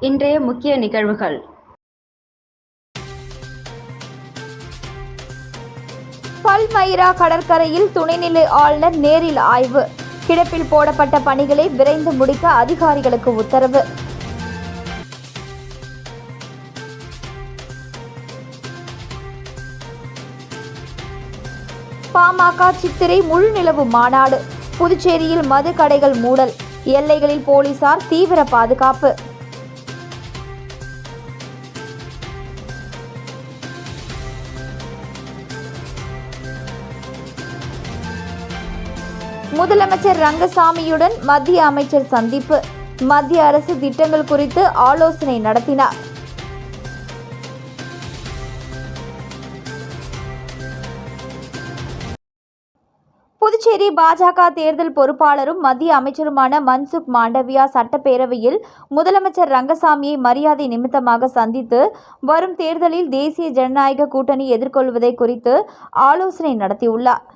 இன்றைய முக்கிய நிகழ்வுகள். பல்மைரா கடற்கரையில் துணைநிலை ஆளுநர் நேரில் ஆய்வு. கிடப்பில் போடப்பட்ட பணிகளை விரைந்து முடிக்க அதிகாரிகளுக்கு உத்தரவு. பாமக சித்திரை முழுநிலவு மாநாடு. புதுச்சேரியில் மது கடைகள் மூடல். எல்லைகளில் போலீசார் தீவிர பாதுகாப்பு. முதலமைச்சர் ரங்கசாமியுடன் மத்திய அமைச்சர் சந்திப்பு. மத்திய அரசு திட்டங்கள் குறித்து ஆலோசனை நடத்தினார். புதுச்சேரி பாஜக தேர்தல் பொறுப்பாளரும் மத்திய அமைச்சருமான மன்சுக் மாண்டவியா சட்டப்பேரவையில் முதலமைச்சர் ரங்கசாமியை மரியாதை நிமித்தமாக சந்தித்து வரும் தேர்தலில் தேசிய ஜனநாயக கூட்டணி எதிர்கொள்வதை குறித்து ஆலோசனை நடத்தியுள்ளார்.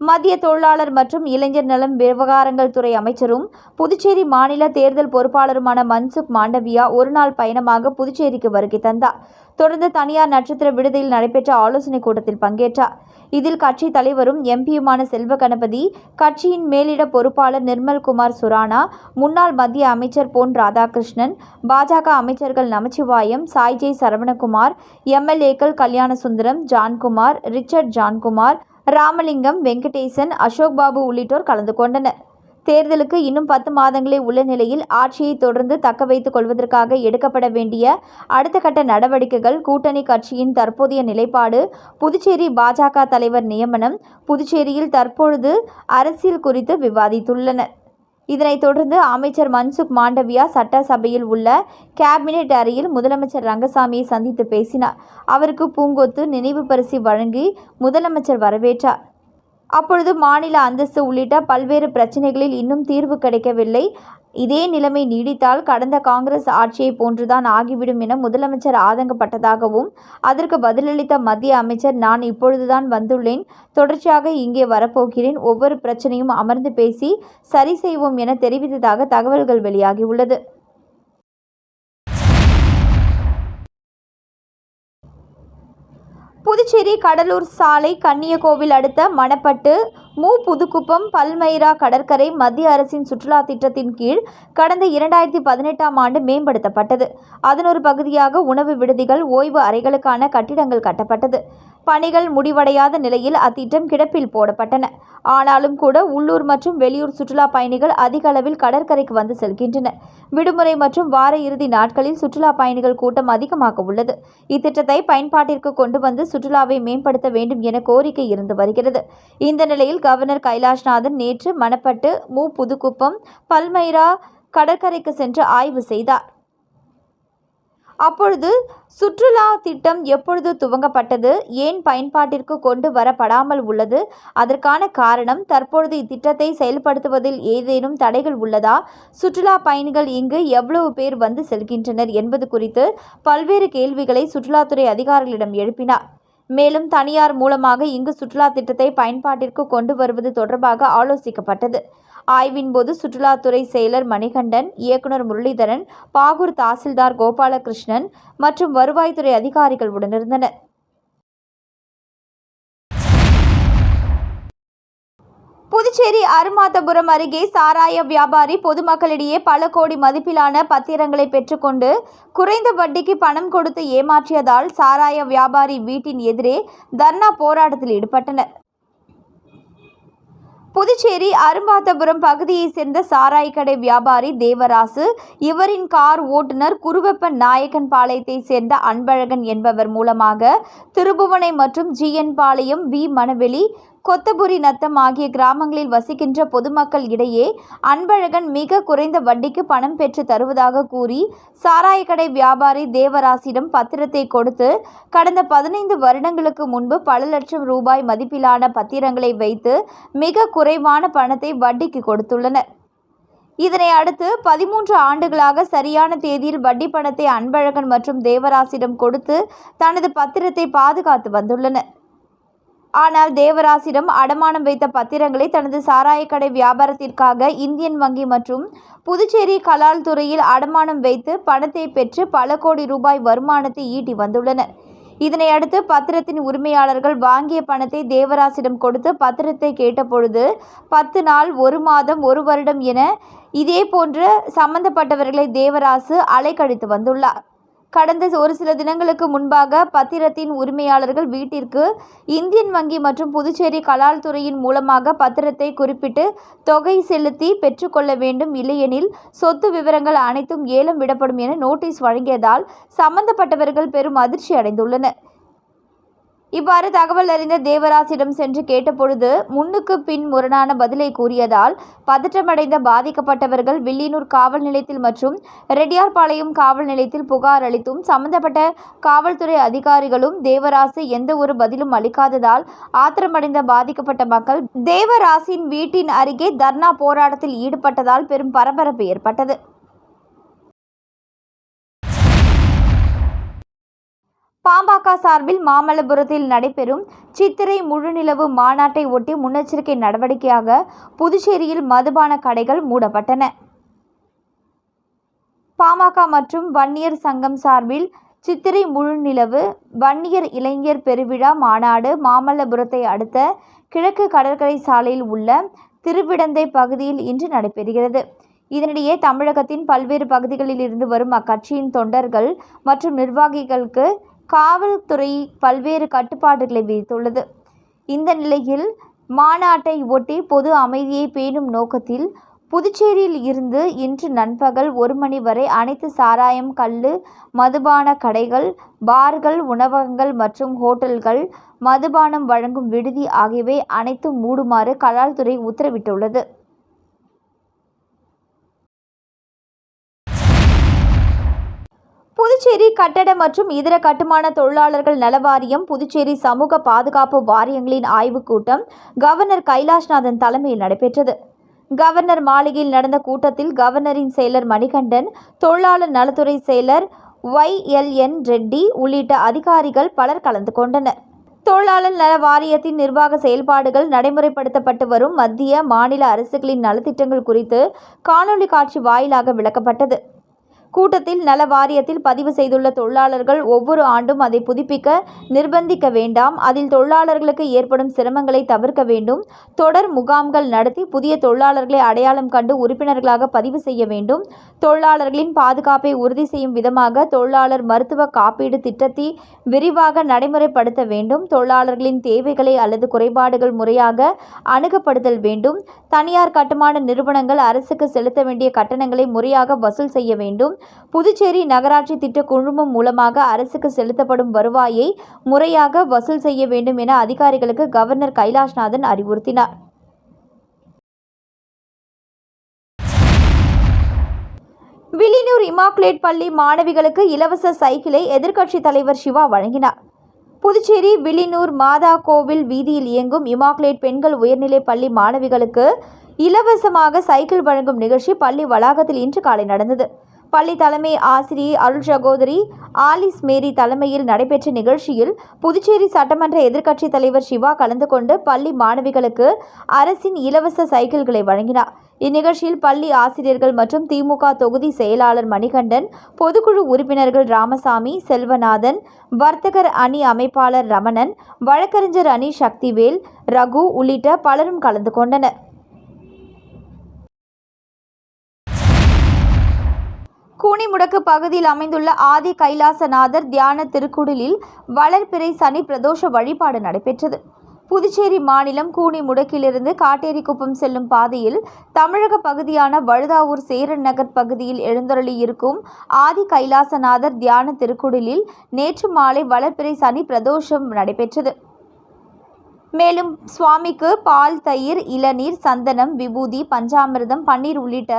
மத்திய தொழிலாளர் மற்றும் இளைஞர் நலம் விவகாரங்கள் துறை அமைச்சரும் புதுச்சேரி மாநில தேர்தல் பொறுப்பாளருமான மன்சுக் மாண்டவியா ஒருநாள் பயணமாக புதுச்சேரிக்கு வருகை தந்தார். தொடர்ந்து தனியார் நட்சத்திர விடுதியில் நடைபெற்ற ஆலோசனைக் கூட்டத்தில் பங்கேற்றார். இதில் கட்சி தலைவரும் எம்பியுமான செல்வ கணபதி கட்சியின் மேலிட பொறுப்பாளர் நிர்மல்குமார் சுரானா முன்னாள் மத்திய அமைச்சர் பொன் ராதாகிருஷ்ணன் பாஜக அமைச்சர்கள் நமச்சிவாயம் சாய்ஜெய் சரவணகுமார் எம்எல்ஏக்கள் கல்யாணசுந்தரம் ஜான்குமார் ரிச்சர்ட் ஜான்குமார் ராமலிங்கம் வெங்கடேசன் அசோக் பாபு உள்ளிட்டோர் கலந்து கொண்டனர். தேர்தலுக்கு இன்னும் பத்து மாதங்களே உள்ள நிலையில் ஆட்சியை தொடர்ந்து தக்க வைத்துக் கொள்வதற்காக எடுக்கப்பட வேண்டிய அடுத்த கட்ட நடவடிக்கைகள் கூட்டணி கட்சியின் தற்போதைய நிலைப்பாடு புதுச்சேரி பாஜக தலைவர் நியமனம் புதுச்சேரியில் தற்பொழுது அரசியல் குறித்து விவாதித்துள்ளனர். இதனைத் தொடர்ந்து அமைச்சர் மன்சுக் மாண்டவியா சட்டசபையில் உள்ள கேபினெட் அறையில் முதலமைச்சர் ரங்கசாமியை சந்தித்து பேசினார். அவருக்கு பூங்கொத்து நினைவு பரிசு வழங்கி முதலமைச்சர் வரவேற்றார். அப்பொழுது மாநில அந்தஸ்து உள்ளிட்ட பல்வேறு பிரச்சனைகளில் இன்னும் தீர்வு கிடைக்கவில்லை. இதே நிலைமை நீடித்தால் கடந்த காங்கிரஸ் ஆட்சியை போன்றுதான் ஆகிவிடும் என முதலமைச்சர் ஆதங்கப்பட்டதாகவும் அதற்கு பதிலளித்த மத்திய அமைச்சர் நான் இப்பொழுதுதான் வந்துள்ளேன். தொடர்ச்சியாக இங்கே வரப்போகிறேன். ஒவ்வொரு பிரச்சனையும் அமர்ந்து பேசி சரி செய்வோம் என தெரிவித்ததாக தகவல்கள் வெளியாகியுள்ளது. புதுச்சேரி கடலூர் சாலை கன்னியகோவில் அடுத்த மணப்பட்டு மு. புதுக்குப்பம் பல்மைரா கடற்கரை மத்திய அரசின் சுற்றுலா திட்டத்தின் கீழ் கடந்த இரண்டாயிரத்தி பதினெட்டாம் ஆண்டு மேம்படுத்தப்பட்டது. அதன் ஒரு பகுதியாக உணவு விடுதிகள் ஓய்வு அறைகளுக்கான கட்டிடங்கள் கட்டப்பட்டது. பணிகள் முடிவடையாத நிலையில் அத்திட்டம் கிடப்பில் போடப்பட்டன. ஆனாலும் கூட உள்ளூர் மற்றும் வெளியூர் சுற்றுலா பயணிகள் அதிக அளவில் கடற்கரைக்கு வந்து செல்கின்றனர். விடுமுறை மற்றும் வார இறுதி நாட்களில் சுற்றுலா பயணிகள் கூட்டம் அதிகமாக உள்ளது. இத்திட்டத்தை பயன்பாட்டிற்கு கொண்டு வந்து சுற்றுலாவை மேம்படுத்த வேண்டும் என கோரிக்கை இருந்து வருகிறது. இந்த நிலையில் கவர்னர் கைலாஷ்நாதன் நேற்று மணப்பட்டு மு. புதுக்குப்பம் பல்மைரா கடற்கரைக்கு சென்று ஆய்வு செய்தார். அப்பொழுது சுற்றுலா திட்டம் எப்பொழுது துவங்கப்பட்டது ஏன் பயன்பாட்டிற்கு கொண்டு வரப்படாமல் உள்ளது அதற்கான காரணம் தற்பொழுது இத்திட்டத்தை செயல்படுத்துவதில் ஏதேனும் தடைகள் உள்ளதா சுற்றுலா பயணிகள் இங்கு எவ்வளவு பேர் வந்து செல்கின்றனர் என்பது குறித்து பல்வேறு கேள்விகளை சுற்றுலாத்துறை அதிகாரிகளிடம் எழுப்பினார். மேலும் தனியார் மூலமாக இங்கு சுற்றுலா திட்டத்தை பயன்பாட்டிற்கு கொண்டு வருவது தொடர்பாக ஆலோசிக்கப்பட்டது. ஆய்வின் போது சுற்றுலாத்துறை செயலர் மணிகண்டன் இயக்குனர் முரளிதரன் பாகூர் தாசில்தார் கோபாலகிருஷ்ணன் மற்றும் வருவாய்த்துறை அதிகாரிகள் உடனிருந்தனர். புதுச்சேரி அருமாத்தபுரம் அருகே சாராய வியாபாரி பொதுமக்களிடையே பல கோடி மதிப்பிலான பத்திரங்களை பெற்றுக்கொண்டு குறைந்த வட்டிக்கு பணம் கொடுத்து ஏமாற்றியதால் சாராய வியாபாரி வீட்டின் எதிரே தர்ணா போராட்டத்தில் ஈடுபட்டனர். புதுச்சேரி அரும்பாத்தபுரம் பகுதியைச் சேர்ந்த சாராய் கடை வியாபாரி தேவராசு இவரின் கார் ஓட்டுநர் குருவப்பன் நாயக்கன் பாளையத்தைச் சேர்ந்த அன்பழகன் என்பவர் மூலமாக திருபுவனை மற்றும் G N Palayam V Manaveli Kothapuri Natham ஆகிய கிராமங்களில் வசிக்கின்ற பொதுமக்கள் இடையே அன்பழகன் மிக குறைந்த வட்டிக்கு பணம் பெற்று தருவதாக கூறி சாராயக்கடை வியாபாரி தேவராசிடம் பத்திரத்தை கொடுத்து கடந்த பதினைந்து வருடங்களுக்கு முன்பு பல லட்சம் ரூபாய் மதிப்பிலான பத்திரங்களை வைத்து மிக குறைவான பணத்தை வட்டிக்கு கொடுத்துள்ளனர். இதனை அடுத்து பதிமூன்று ஆண்டுகளாக சரியான தேதியில் வட்டி பணத்தை அன்பழகன் மற்றும் தேவராசிடம் கொடுத்து தனது பத்திரத்தை பாதுகாத்து வந்துள்ளனர். ஆனால் தேவராசிடம் அடமானம் வைத்த பத்திரங்களை தனது சாராயக்கடை வியாபாரத்திற்காக இந்தியன் வங்கி மற்றும் புதுச்சேரி கலால் துறையில் அடமானம் வைத்து பணத்தை பெற்று பல கோடி ரூபாய் வருமானத்தை ஈட்டி வந்துள்ளனர். இதனையடுத்து பத்திரத்தின் உரிமையாளர்கள் வாங்கிய பணத்தை தேவராசிடம் கொடுத்து பத்திரத்தை கேட்டபொழுது பத்து நாள் ஒரு மாதம் ஒரு வருடம் என இதே போன்ற சம்பந்தப்பட்டவர்களை தேவராசு அலைக்கழித்து வந்துள்ளார். கடந்த ஒரு சில தினங்களுக்கு முன்பாக பத்திரத்தின் உரிமையாளர்கள் வீட்டிற்கு இந்தியன் வங்கி மற்றும் புதுச்சேரி கலால் துறையின் மூலமாக பத்திரத்தை குறிப்பிட்டு தொகை செலுத்தி பெற்றுக்கொள்ள வேண்டும் இல்லையெனில் சொத்து விவரங்கள் அனைத்தும் ஏலம் விடப்படும் என நோட்டீஸ் வழங்கியதால் சம்பந்தப்பட்டவர்கள் பெரும் அதிர்ச்சி அடைந்துள்ளனர் இவ்வாறு தகவல் அறிந்த தேவராசிடம் சென்று கேட்டபொழுது முன்னுக்கு பின் முரணான பதிலை கூறியதால் பதற்றமடைந்த பாதிக்கப்பட்டவர்கள் வில்லியனூர் காவல் நிலையத்தில் மற்றும் ரெட்டியார்பாளையம் காவல் நிலையத்தில் புகார் அளித்தும் சம்பந்தப்பட்ட காவல்துறை அதிகாரிகளும் தேவராசு எந்த ஒரு பதிலும் அளிக்காததால் ஆத்திரமடைந்த பாதிக்கப்பட்ட மக்கள் தேவராசின் வீட்டின் அருகே தர்ணா போராட்டத்தில் ஈடுபட்டதால் பெரும் பரபரப்பு ஏற்பட்டது. பாமக சார்பில் மாமல்லபுரத்தில் நடைபெறும் சித்திரை முழுநிலவு மாநாட்டை ஒட்டி முன்னெச்சரிக்கை நடவடிக்கையாக புதுச்சேரியில் மதுபான கடைகள் மூடப்பட்டன. பாமக மற்றும் வன்னியர் சங்கம் சார்பில் சித்திரை முழுநிலவு வன்னியர் இளைஞர் பெருவிழா மாநாடு மாமல்லபுரத்தை அடுத்த கிழக்கு கடற்கரை சாலையில் உள்ள திருவிடந்தை பகுதியில் இன்று நடைபெறுகிறது. இதனிடையே தமிழகத்தின் பல்வேறு பகுதிகளில் இருந்து வரும் அக்கட்சியின் தொண்டர்கள் மற்றும் நிர்வாகிகளுக்கு காவல்துறை பல்வேறு கட்டுப்பாடுகளை விதித்துள்ளது. இந்த நிலையில் மாநாட்டை ஒட்டி பொது அமைதியை பேணும் நோக்கத்தில் புதுச்சேரியில் இருந்து இன்று நண்பகல் ஒரு மணி வரை அனைத்து சாராயம் கல் மதுபான கடைகள் பார்கள் உணவகங்கள் மற்றும் ஹோட்டல்கள் மதுபானம் வழங்கும் விடுதி ஆகியவை அனைத்தும் மூடுமாறு கலால்துறை உத்தரவிட்டுள்ளது. புதுச்சேரி கட்டட மற்றும் இதர கட்டுமான தொழிலாளர்கள் நல வாரியம் புதுச்சேரி சமூக பாதுகாப்பு வாரியங்களின் ஆய்வுக் கூட்டம் கவர்னர் கைலாஷ்நாதன் தலைமையில் நடைபெற்றது. கவர்னர் மாளிகையில் நடந்த கூட்டத்தில் கவர்னரின் செயலர் மணிகண்டன் தொழிலாளர் நலத்துறை செயலர் ஒய்எல்என் ரெட்டி உள்ளிட்ட அதிகாரிகள் பலர் கலந்து கொண்டனர். தொழிலாளர் நல வாரியத்தின் நிர்வாக செயல்பாடுகள் நடைமுறைப்படுத்தப்பட்டு வரும் மத்திய மாநில அரசுகளின் நலத்திட்டங்கள் குறித்து காணொலி காட்சி வாயிலாக விளக்கப்பட்டது. கூட்டத்தில் நல வாரியத்தில் பதிவு செய்துள்ள தொழிலாளர்கள் ஒவ்வொரு ஆண்டும் அதை புதுப்பிக்க நிர்பந்திக்க வேண்டாம். அதில் தொழிலாளர்களுக்கு ஏற்படும் சிரமங்களை தவிர்க்க வேண்டும். தொடர் முகாம்கள் நடத்தி புதிய தொழிலாளர்களை அடையாளம் கண்டு உறுப்பினர்களாக பதிவு செய்ய வேண்டும். தொழிலாளர்களின் பாதுகாப்பை உறுதி செய்யும் விதமாக தொழிலாளர் மருத்துவ காப்பீடு திட்டத்தை விரிவாக நடைமுறைப்படுத்த வேண்டும். தொழிலாளர்களின் தேவைகளை அல்லது குறைபாடுகள் முறையாக அணுகப்படுதல் வேண்டும். தனியார் கட்டுமான நிறுவனங்கள் அரசுக்கு செலுத்த வேண்டிய கட்டணங்களை முறையாக வசூல் செய்ய வேண்டும். புதுச்சேரி நகராட்சி திட்ட குழுமம் மூலமாக அரசுக்கு செலுத்தப்படும் வருவாயை முறையாக வசூல் செய்ய வேண்டும் என அதிகாரிகளுக்கு கவர்னர் கைலாஷ்நாதன் அறிவுறுத்தினார். வில்லியனூர் இமாக்குலேட் பள்ளி மாணவிகளுக்கு இலவச சைக்கிளை எதிர்க்கட்சித் தலைவர் சிவா வழங்கினார். புதுச்சேரி வில்லியனூர் மாதா கோவில் வீதியில் இயங்கும் இமாக்குலேட் பெண்கள் உயர்நிலைப் பள்ளி மாணவிகளுக்கு இலவசமாக சைக்கிள் வழங்கும் நிகழ்ச்சி பள்ளி வளாகத்தில் இன்று காலை நடந்தது. பள்ளி தலைமை ஆசிரியை அருள் சகோதரி ஆலிஸ் மேரி தலைமையில் நடைபெற்ற நிகழ்ச்சியில் புதுச்சேரி சட்டமன்ற எதிர்க்கட்சித் தலைவர் சிவா கலந்து கொண்டு பள்ளி மாணவிகளுக்கு அரசின் இலவச சைக்கிள்களை வழங்கினார். இந்நிகழ்ச்சியில் பள்ளி ஆசிரியர்கள் மற்றும் திமுக தொகுதி செயலாளர் மணிகண்டன் பொதுக்குழு உறுப்பினர்கள் ராமசாமி செல்வநாதன் வர்த்தகர் அணி அமைப்பாளர் ரமணன் வழக்கறிஞர் அணி சக்திவேல் ரகு உள்ளிட்ட பலரும் கலந்து கொண்டனர். கூனிமுடக்கு பகுதியில் அமைந்துள்ள ஆதி கைலாசநாதர் தியான திருக்குடிலில் வளர்பிறை சனி பிரதோஷ வழிபாடு நடைபெற்றது. புதுச்சேரி மாநிலம் கூனிமுடக்கிலிருந்து காட்டேரிக்குப்பம் செல்லும் பாதையில் தமிழக பகுதியான வழுதாவூர் சேரன் நகர் பகுதியில் எழுந்தருளியிருக்கும் ஆதி கைலாசநாதர் தியான திருக்குடலில் நேற்று மாலை வளர்பிறை சனி பிரதோஷம் நடைபெற்றது. மேலும் சுவாமிக்கு பால் தயிர் இளநீர் சந்தனம் விபூதி பஞ்சாமிர்தம் பன்னீர் உள்ளிட்ட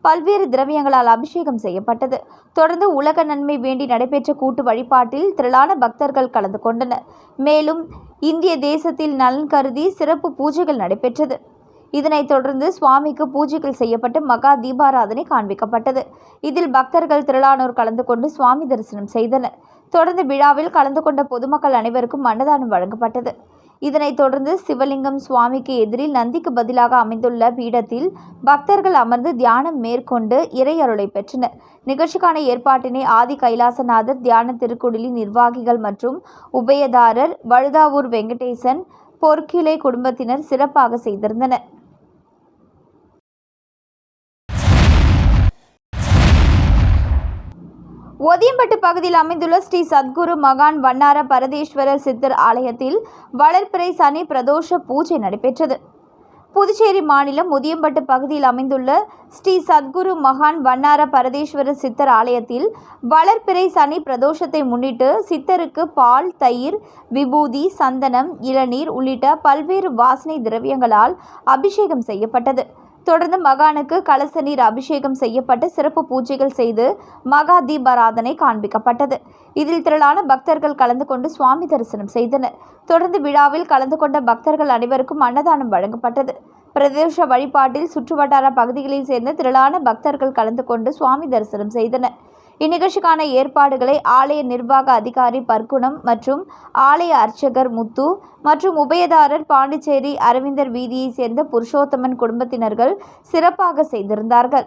பல்வேறு திரவியங்களால் அபிஷேகம் செய்யப்பட்டது. தொடர்ந்து உலக நன்மை வேண்டி நடைபெற்ற கூட்டு வழிபாட்டில் திரளான பக்தர்கள் கலந்து கொண்டனர். மேலும் இந்திய தேசத்தில் நலன் கருதி சிறப்பு பூஜைகள் நடைபெற்றது. இதனைத் தொடர்ந்து சுவாமிக்கு பூஜைகள் செய்யப்பட்டு மகா தீபாராதனை காண்பிக்கப்பட்டது. இதில் பக்தர்கள் திரளானோர் கலந்து கொண்டு சுவாமி தரிசனம் செய்தனர். தொடர்ந்து விழாவில் கலந்து கொண்ட பொதுமக்கள் அனைவருக்கும் அன்னதானம் வழங்கப்பட்டது. இதனைத் தொடர்ந்து சிவலிங்கம் சுவாமிக்கு எதிரில் நந்திக்கு பதிலாக அமைந்துள்ள பீடத்தில் பக்தர்கள் அமர்ந்து தியானம் மேற்கொண்டு இறை அருளை பெற்றனர். நிகழ்ச்சிக்கான ஏற்பாட்டினை ஆதி கைலாசநாதர் தியான திருக்குடிலி நிர்வாகிகள் மற்றும் உபயதாரர் வழுதாவூர் வெங்கடேசன் பொற்கிளை குடும்பத்தினர் சிறப்பாக செய்திருந்தனர். ஒதியம்பட்டு பகுதியில் அமைந்துள்ள ஸ்ரீ சத்குரு மகான் வண்ணார பரதேஸ்வரர் சித்தர் ஆலயத்தில் வளர்ப்பிறை சனி பிரதோஷ பூஜை நடைபெற்றது. புதுச்சேரி மாநிலம் முதியம்பட்டு பகுதியில் அமைந்துள்ள ஸ்ரீ சத்குரு மகான் வண்ணார பரதேஸ்வரர் சித்தர் ஆலயத்தில் வளர்ப்பிறை சனி பிரதோஷத்தை முன்னிட்டு சித்தருக்கு பால் தயிர் விபூதி சந்தனம் இளநீர் உள்ளிட்ட பல்வேறு வாசனை திரவியங்களால் அபிஷேகம் செய்யப்பட்டது. தொடர்ந்து மகானுக்கு கலச நீர் அபிஷேகம் செய்யப்பட்டு சிறப்பு பூஜைகள் செய்து மகா தீபாராதனை காண்பிக்கப்பட்டது. இதில் திரளான பக்தர்கள் கலந்து கொண்டு சுவாமி தரிசனம் செய்தனர். தொடர்ந்து விழாவில் கலந்து கொண்ட பக்தர்கள் அனைவருக்கும் அன்னதானம் வழங்கப்பட்டது. பிரதேச வழிபாட்டில் சுற்றுவட்டார பகுதிகளைச் சேர்ந்த திரளான பக்தர்கள் கலந்து கொண்டு சுவாமி தரிசனம் செய்தனர். இந்நிகழ்ச்சிக்கான ஏற்பாடுகளை ஆலய நிர்வாக அதிகாரி பர்க்குணம் மற்றும் ஆலய அர்ச்சகர் முத்து மற்றும் உபயதாரர் பாண்டிச்சேரி அரவிந்தர் வீதியைச் சேர்ந்த புருஷோத்தமன் குடும்பத்தினர்கள் சிறப்பாக செய்திருந்தார்கள்.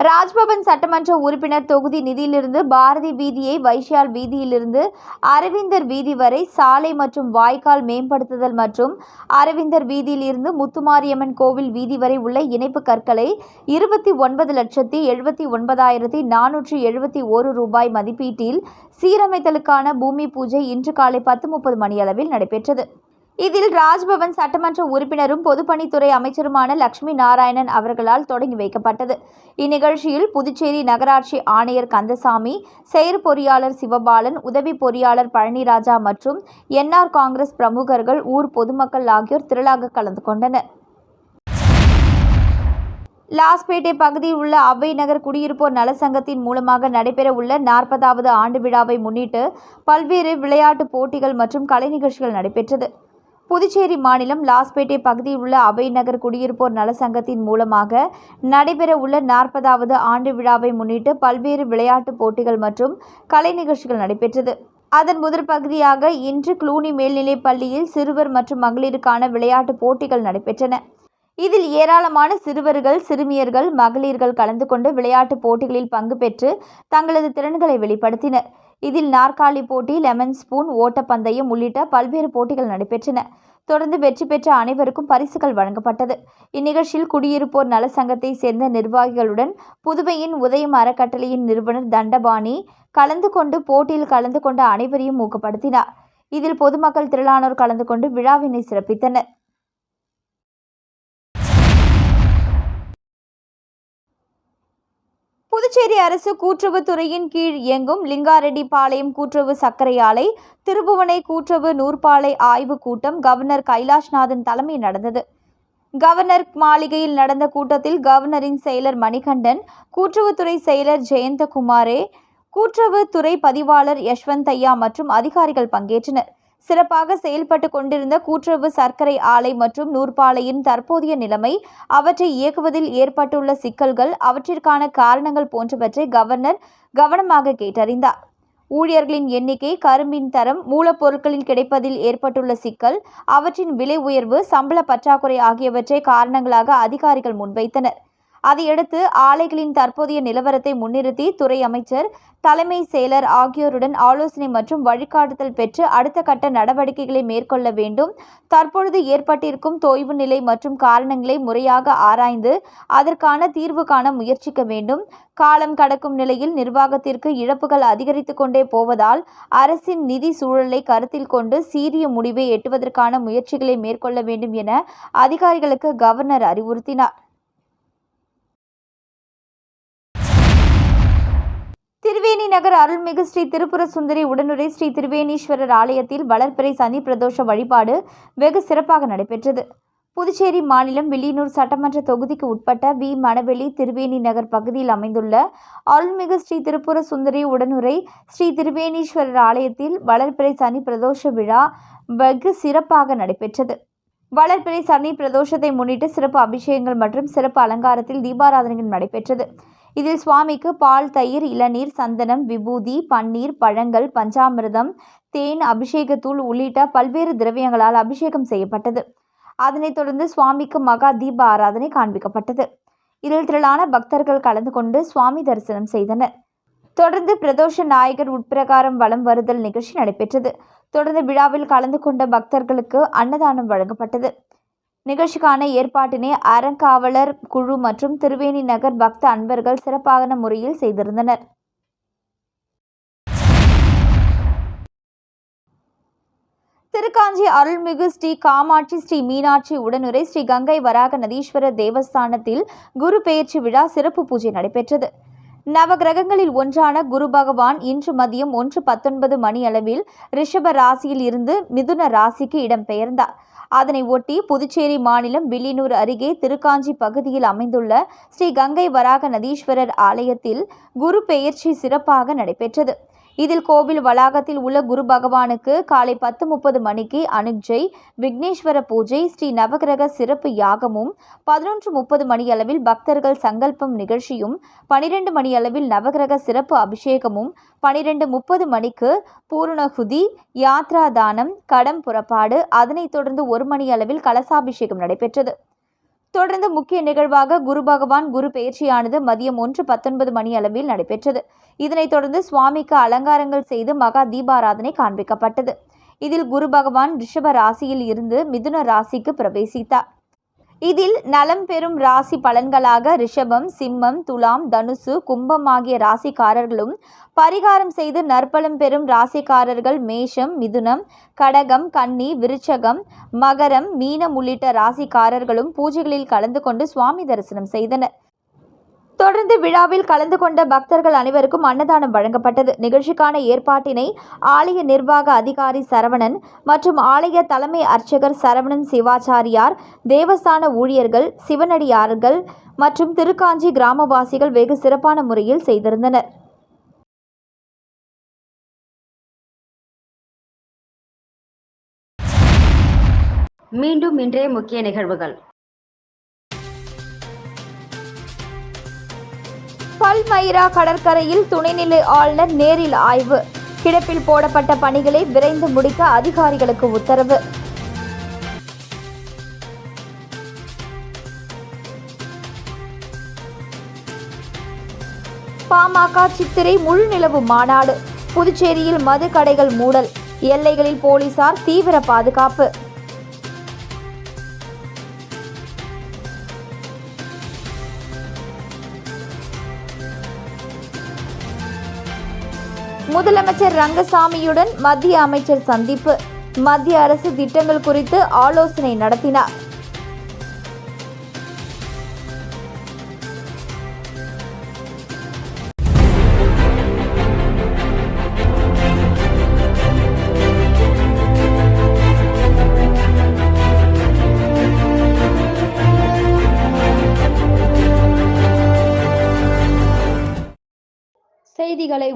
ராஜ்பவன் சட்டமன்ற உறுப்பினர் தொகுதி நிதியிலிருந்து பாரதி வீதியை வைஷால் வீதியிலிருந்து அரவிந்தர் வீதி வரை சாலை மற்றும் வாய்க்கால் மேம்படுத்துதல் மற்றும் அரவிந்தர் வீதியிலிருந்து முத்துமாரியம்மன் கோவில் வீதி வரை உள்ள இணைப்பு கற்களை இருபத்தி ஒன்பது லட்சத்தி எழுபத்தி ஒன்பதாயிரத்தி நானூற்றி எழுபத்தி ஓரு ரூபாய் மதிப்பீட்டில் சீரமைத்தலுக்கான பூமி பூஜை இன்று காலை பத்து முப்பது மணியளவில் நடைபெற்றது. இதில் ராஜ்பவன் சட்டமன்ற உறுப்பினரும் பொதுப்பணித்துறை அமைச்சருமான லட்சுமி நாராயணன் அவர்களால் தொடங்கி வைக்கப்பட்டது. இந்நிகழ்ச்சியில் புதுச்சேரி நகராட்சி ஆணையர் கந்தசாமி செயற் பொறியாளர் சிவபாலன் உதவி பொறியாளர் பழனிராஜா மற்றும் என்ஆர் காங்கிரஸ் பிரமுகர்கள் ஊர் பொதுமக்கள் ஆகியோர் திரளாக கலந்து கொண்டனர். லாஸ்பேட்டை பகுதியில் உள்ள அவ்வை நகர் குடியிருப்போர் நலசங்கத்தின் மூலமாக நடைபெற உள்ள நாற்பதாவது ஆண்டு விழாவை முன்னிட்டு பல்வேறு விளையாட்டுப் போட்டிகள் மற்றும் கலை நிகழ்ச்சிகள் நடைபெற்றது. புதுச்சேரி மாநிலம் லாஸ்பேட்டை பகுதியில் உள்ள அவை நகர் குடியிருப்போர் நலசங்கத்தின் மூலமாக நடைபெற உள்ள நாற்பதாவது ஆண்டு விழாவை முன்னிட்டு பல்வேறு விளையாட்டுப் போட்டிகள் மற்றும் கலை நிகழ்ச்சிகள் நடைபெற்றது. அதன் முதற் பகுதியாக இன்று க்ளூனி மேல்நிலைப் பள்ளியில் சிறுவர் மற்றும் மகளிருக்கான விளையாட்டுப் போட்டிகள் நடைபெற்றன. இதில் ஏராளமான சிறுவர்கள் சிறுமியர்கள் மகளிர்கள் கலந்து கொண்டு விளையாட்டுப் போட்டிகளில் பங்கு பெற்று தங்களது திறன்களை வெளிப்படுத்தினர். இதில் நாற்காலி போட்டி லெமன் ஸ்பூன் ஓட்டப்பந்தயம் உள்ளிட்ட பல்வேறு போட்டிகள் நடைபெற்றன. தொடர்ந்து வெற்றி பெற்ற அனைவருக்கும் பரிசுகள் வழங்கப்பட்டது. இந்நிகழ்ச்சியில் குடியிருப்போர் நல சங்கத்தை சேர்ந்த நிர்வாகிகளுடன் புதுவையின் உதயம் அறக்கட்டளையின் நிறுவனர் தண்டபாணி கலந்து கொண்டு போட்டியில் கலந்து கொண்ட அனைவரையும் ஊக்கப்படுத்தினார். இதில் பொதுமக்கள் திரளானோர் கலந்து கொண்டு விழாவினை சிறப்பித்தனர். புதுச்சேரி அரசு கூட்டுறவுத்துறையின் கீழ் இயங்கும் லிங்காரெட்டிப்பாளையம் கூட்டுறவு சர்க்கரை ஆலை திருபுவனை கூட்டுறவு நூற்பாலை ஆய்வுக் கூட்டம் கவர்னர் கைலாஷ்நாதன் தலைமையில் நடந்தது. கவர்னர் மாளிகையில் நடந்த கூட்டத்தில் கவர்னரின் செயலர் மணிகண்டன் கூட்டுறவுத்துறை செயலர் ஜெயந்தகுமாரே கூட்டுறவுத்துறை பதிவாளர் யஷ்வந்தையா மற்றும் அதிகாரிகள் பங்கேற்றனர். சிறப்பாக செயல்பட்டு கொண்டிருந்த கூட்டுறவு சர்க்கரை ஆலை மற்றும் நூற்பாலையின் தற்போதைய நிலைமை அவற்றை இயக்குவதில் ஏற்பட்டுள்ள சிக்கல்கள் அவற்றிற்கான காரணங்கள் போன்றவற்றை கவர்னர் கவனமாக கேட்டறிந்தார். ஊழியர்களின் எண்ணிக்கை கரும்பின் தரம் மூலப்பொருட்களில் கிடைப்பதில் ஏற்பட்டுள்ள சிக்கல் அவற்றின் விலை உயர்வு சம்பள பற்றாக்குறை ஆகியவற்றை காரணங்களாக அதிகாரிகள் முன்வைத்தனர். அதையடுத்து ஆலைகளின் தற்போதைய நிலவரத்தை முன்னிறுத்தி துறை அமைச்சர் தலைமை செயலர் ஆகியோருடன் ஆலோசனை மற்றும் வழிகாட்டுதல் பெற்று அடுத்த கட்ட நடவடிக்கைகளை மேற்கொள்ள வேண்டும். தற்பொழுது ஏற்பட்டிருக்கும் தொய்வு நிலை மற்றும் காரணங்களை முறையாக ஆராய்ந்து அதற்கான தீர்வு காண முயற்சிக்க வேண்டும். காலம் கடக்கும் நிலையில் நிர்வாகத்திற்கு இழப்புகள் அதிகரித்து கொண்டே போவதால் அரசின் நிதி சூழலை கருத்தில் கொண்டு சீரிய முடிவை எட்டுவதற்கான முயற்சிகளை மேற்கொள்ள வேண்டும் என அதிகாரிகளுக்கு கவர்னர் அறிவுறுத்தினார். திருவேணி நகர் அருள்மிகு ஸ்ரீ திருப்புர சுந்தரி உடனுரை ஸ்ரீ திருவேணீஸ்வரர் ஆலயத்தில் வளர்பிறை சனி பிரதோஷ வழிபாடு வெகு சிறப்பாக நடைபெற்றது. புதுச்சேரி மாநிலம் வில்லியனூர் சட்டமன்ற தொகுதிக்கு உட்பட்ட வி. மணவெளி திருவேணி நகர் பகுதியில் அமைந்துள்ள அருள்மிகு ஸ்ரீ திருப்புர சுந்தரி உடனுரை ஸ்ரீ திருவேணீஸ்வரர் ஆலயத்தில் வளர்ப்பிறை சனி பிரதோஷ விழா வெகு சிறப்பாக நடைபெற்றது. வளர்பிறை சனி பிரதோஷத்தை முன்னிட்டு சிறப்பு அபிஷேகங்கள் மற்றும் சிறப்பு அலங்காரத்தில் தீபாராதனைகள் நடைபெற்றது. இதில் சுவாமிக்கு பால் தயிர் இளநீர் சந்தனம் விபூதி பன்னீர் பழங்கள் பஞ்சாமிர்தம் தேன் அபிஷேகத்தூள் உள்ளிட்ட பல்வேறு திரவியங்களால் அபிஷேகம் செய்யப்பட்டது. அதனைத் தொடர்ந்து சுவாமிக்கு மகா தீப ஆராதனை காண்பிக்கப்பட்டது. இதில் திரளான பக்தர்கள் கலந்து கொண்டு சுவாமி தரிசனம் செய்தனர். தொடர்ந்து பிரதோஷ நாயகர் உட்பிரகாரம் வலம் வருதல் நிகழ்ச்சி நடைபெற்றது. தொடர்ந்து விழாவில் கலந்து கொண்ட பக்தர்களுக்கு அன்னதானம் வழங்கப்பட்டது. நிகழ்ச்சிக்கான ஏற்பாட்டினை அறங்காவலர் குழு மற்றும் திருவேணி நகர் பக்த அன்பர்கள் சிறப்பான முறையில் செய்திருந்தனர். திருக்காஞ்சி அருள்மிகு ஸ்ரீ காமாட்சி ஸ்ரீ மீனாட்சி உடனுரை ஸ்ரீ கங்கை வராக நதீஸ்வரர் தேவஸ்தானத்தில் குரு பெயர்ச்சி விழா சிறப்பு பூஜை நடைபெற்றது. நவகிரகங்களில் ஒன்றான குரு பகவான் இன்று மதியம் ஒன்று பத்தொன்பது மணி அளவில் ரிஷப ராசியில் இருந்து மிதுன ராசிக்கு இடம்பெயர்ந்தார். அதனை ஒட்டி புதுச்சேரி மாநிலம் வில்லியனூர் அருகே திருக்காஞ்சி பகுதியில் அமைந்துள்ள ஸ்ரீ கங்கை வராக நதீஸ்வரர் ஆலயத்தில் குரு பெயர்ச்சி சிறப்பாக நடைபெற்றது. இதில் கோவில் வளாகத்தில் உள்ள குரு பகவானுக்கு காலை பத்து முப்பது மணிக்கு அனுஜை விக்னேஸ்வர பூஜை ஸ்ரீ நவகிரக சிறப்பு யாகமும் பதினொன்று முப்பது மணியளவில் பக்தர்கள் சங்கல்பம் நிகழ்ச்சியும் பனிரெண்டு மணியளவில் நவகிரக சிறப்பு அபிஷேகமும் பனிரெண்டு முப்பது மணிக்கு பூர்ணகுதி யாத்ரா தானம் கடம் புறப்பாடு அதனைத் தொடர்ந்து ஒரு மணி அளவில் கலசாபிஷேகம் நடைபெற்றது. தொடர்ந்து முக்கிய நிகழ்வாக குரு பகவான் குரு பெயர்ச்சியானது மதியம் ஒன்று பத்தொன்பது மணி அளவில் நடைபெற்றது. இதனைத் தொடர்ந்து சுவாமிக்கு அலங்காரங்கள் செய்து மகா தீபாராதனை காண்பிக்கப்பட்டது. இதில் குரு பகவான் ரிஷப ராசியில் இருந்து மிதுன ராசிக்கு பிரவேசித்தார். இதில் நலம் பெறும் ராசி பலன்களாக ரிஷபம் சிம்மம் துலாம் தனுசு கும்பம் ஆகிய ராசிக்காரர்களும் பரிகாரம் செய்து நற்பலம் பெறும் ராசிக்காரர்கள் மேஷம் மிதுனம் கடகம் கன்னி விருச்சகம் மகரம் மீனம் உள்ளிட்ட ராசிக்காரர்களும் பூஜைகளில் கலந்து கொண்டு சுவாமி தரிசனம் செய்தனர். தொடர்ந்து விழாவில் கலந்து கொண்ட பக்தர்கள் அனைவருக்கும் அன்னதானம் வழங்கப்பட்டது. நிகழ்ச்சிக்கான ஏற்பாட்டினை ஆலய நிர்வாக அதிகாரி சரவணன் மற்றும் ஆலய தலைமை அர்ச்சகர் சரவணன் சிவாச்சாரியார் தேவஸ்தான ஊழியர்கள் சிவனடியார்கள் மற்றும் திருக்காஞ்சி கிராமவாசிகள் வெகு சிறப்பான முறையில் செய்திருந்தனர். மீண்டும் இன்றைய முக்கிய நிகழ்வுகள். பல்மைரா கடற்கரையில் துணைநிலை ஆளுநர் நேரில் ஆய்வு. கிடப்பில் போடப்பட்ட பணிகளை விரைந்து முடிக்க அதிகாரிகளுக்கு உத்தரவு. பாமக சித்திரை முழுநிலவு மாநாடு. புதுச்சேரியில் மது கடைகள் மூடல். எல்லைகளில் போலீசார் தீவிர பாதுகாப்பு. முதலமைச்சர் ரங்கசாமியுடன் மத்திய அமைச்சர் சந்திப்பு. மத்திய அரசு திட்டங்கள் குறித்து ஆலோசனை நடத்தினார்.